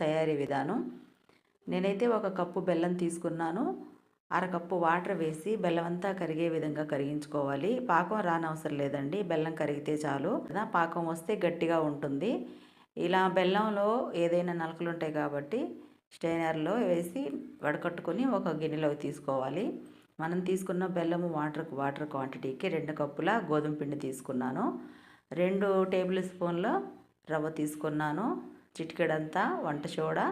తయారీ విధానం. నేనైతే ఒక కప్పు బెల్లం తీసుకున్నాను. అరకప్పు వాటర్ వేసి బెల్లం అంతా కరిగే విధంగా కరిగించుకోవాలి. పాకం రానవసరం లేదండి. బెల్లం కరిగితే చాలు. పాకం వస్తే గట్టిగా ఉంటుంది. ఇలా బెల్లంలో ఏదైనా నలకలు ఉంటాయి కాబట్టి స్టైనర్లో వేసి వడకట్టుకొని ఒక గిన్నెలోకి తీసుకోవాలి. మనం తీసుకున్న బెల్లము వాటర్ వాటర్ క్వాంటిటీకి రెండు కప్పుల గోధుమ పిండి తీసుకున్నాను. రెండు టేబుల్ స్పూన్ల రవ్వ తీసుకున్నాను. చిటికెడంతా వంట సోడా.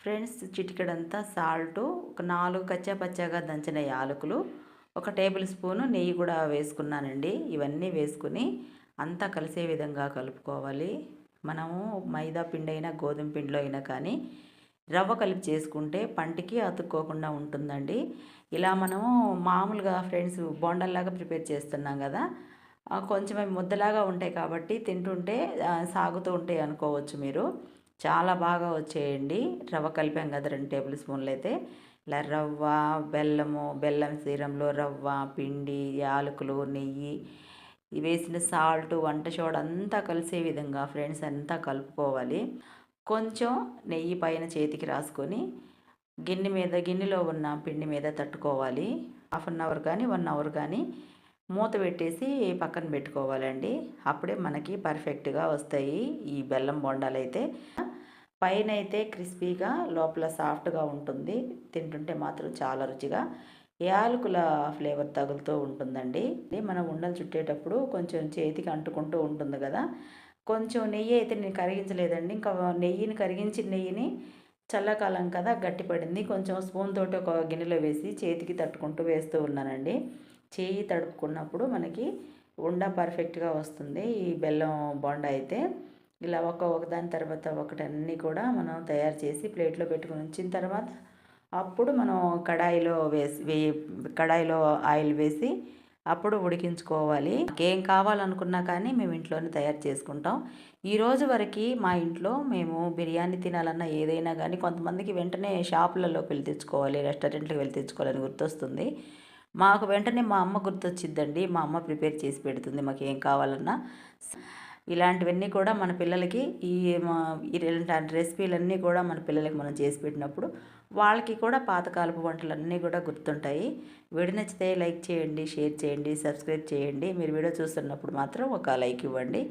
ఫ్రెండ్స్ చిటికెడంతా సాల్టు ఒక నాలుగు కచ్చా పచ్చాగా దంచిన యాలకులు ఒక టేబుల్ స్పూను నెయ్యి కూడా వేసుకున్నానండి. ఇవన్నీ వేసుకుని అంతా కలిసే విధంగా కలుపుకోవాలి. మనము మైదా పిండి అయినా గోధుమ పిండిలో అయినా కానీ రవ్వ కలిపి చేసుకుంటే పంటికి అతుక్కోకుండా ఉంటుందండి. ఇలా మనము మామూలుగా ఫ్రెండ్స్ బోండల్లాగా ప్రిపేర్ చేస్తున్నాం కదా కొంచెం అవి ముద్దలాగా ఉంటాయి కాబట్టి తింటుంటే సాగుతూ ఉంటాయి అనుకోవచ్చు మీరు. చాలా బాగా వచ్చేయండి. రవ్వ కలిపాం కదా రెండు టేబుల్ స్పూన్లు అయితే. ఇలా రవ్వ బెల్లము బెల్లం సీరంలో రవ్వ పిండి యాలకులు నెయ్యి వేసిన సాల్ట్ వంట సోడా అంతా కలిసే విధంగా ఫ్రెండ్స్ అంతా కలుపుకోవాలి. కొంచెం నెయ్యి పైన చేతికి రాసుకొని గిన్నె మీద గిన్నెలో ఉన్న పిండి మీద తట్టుకోవాలి. హాఫ్ అన్ అవర్ కానీ వన్ అవర్ కానీ మూత పెట్టేసి పక్కన పెట్టుకోవాలండి. అప్పుడే మనకి పర్ఫెక్ట్గా వస్తాయి ఈ బెల్లం బొండాలు అయితే పైన అయితే క్రిస్పీగా లోపల సాఫ్ట్గా ఉంటుంది. తింటుంటే మాత్రం చాలా రుచిగా యాలకుల ఫ్లేవర్ తగులుతూ ఉంటుందండి. మనం ఉండలు చుట్టేటప్పుడు కొంచెం చేతికి అంటుకుంటూ ఉంటుంది కదా. కొంచెం నెయ్యి అయితే నేను కరిగించలేదండి. ఇంకా నెయ్యిని కరిగించిన నెయ్యిని చల్లకాలం కదా గట్టిపడింది. కొంచెం స్పూన్ తోటి ఒక గిన్నెలో వేసి చేతికి తట్టుకుంటూ వేస్తూ ఉన్నానండి. చేయి తడుపుకున్నప్పుడు మనకి ఉండ పర్ఫెక్ట్గా వస్తుంది. ఈ బెల్లం బొండ అయితే ఇలా ఒక ఒకదాని తర్వాత ఒకటి అన్నీ కూడా మనం తయారు చేసి ప్లేట్లో పెట్టుకుని ఉంచిన తర్వాత అప్పుడు మనం కడాయిలో వేసి వేయి కడాయిలో ఆయిల్ వేసి అప్పుడు ఉడికించుకోవాలి. ఏం కావాలనుకున్నా కానీ మేము ఇంట్లోనే తయారు చేసుకుంటాం. ఈ రోజు వరకు మా ఇంట్లో మేము బిర్యానీ తినాలన్నా ఏదైనా కానీ కొంతమందికి వెంటనే షాపులలోకి వెళ్ళి తెచ్చుకోవాలి రెస్టారెంట్లకు వెళ్ళి తెచ్చుకోవాలని గుర్తొస్తుంది. మాకు వెంటనే మా అమ్మ గుర్తొచ్చిద్దండి. మా అమ్మ ప్రిపేర్ చేసి పెడుతుంది మాకు ఏం కావాలన్నా. ఇలాంటివన్నీ కూడా మన పిల్లలకి ఈ ఇలాంటి రెసిపీలన్నీ కూడా మన పిల్లలకి మనం చేసి పెట్టినప్పుడు వాళ్ళకి కూడా పాతకాలపు వంటలన్నీ కూడా గుర్తుంటాయి. వీడియో నచ్చితే లైక్ చేయండి షేర్ చేయండి సబ్స్క్రైబ్ చేయండి. మీరు వీడియో చూస్తున్నప్పుడు మాత్రం ఒక లైక్ ఇవ్వండి.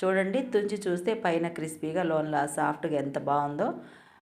చూడండి తుంచి చూస్తే పైన క్రిస్పీగా లోన్లా సాఫ్ట్గా ఎంత బాగుందో.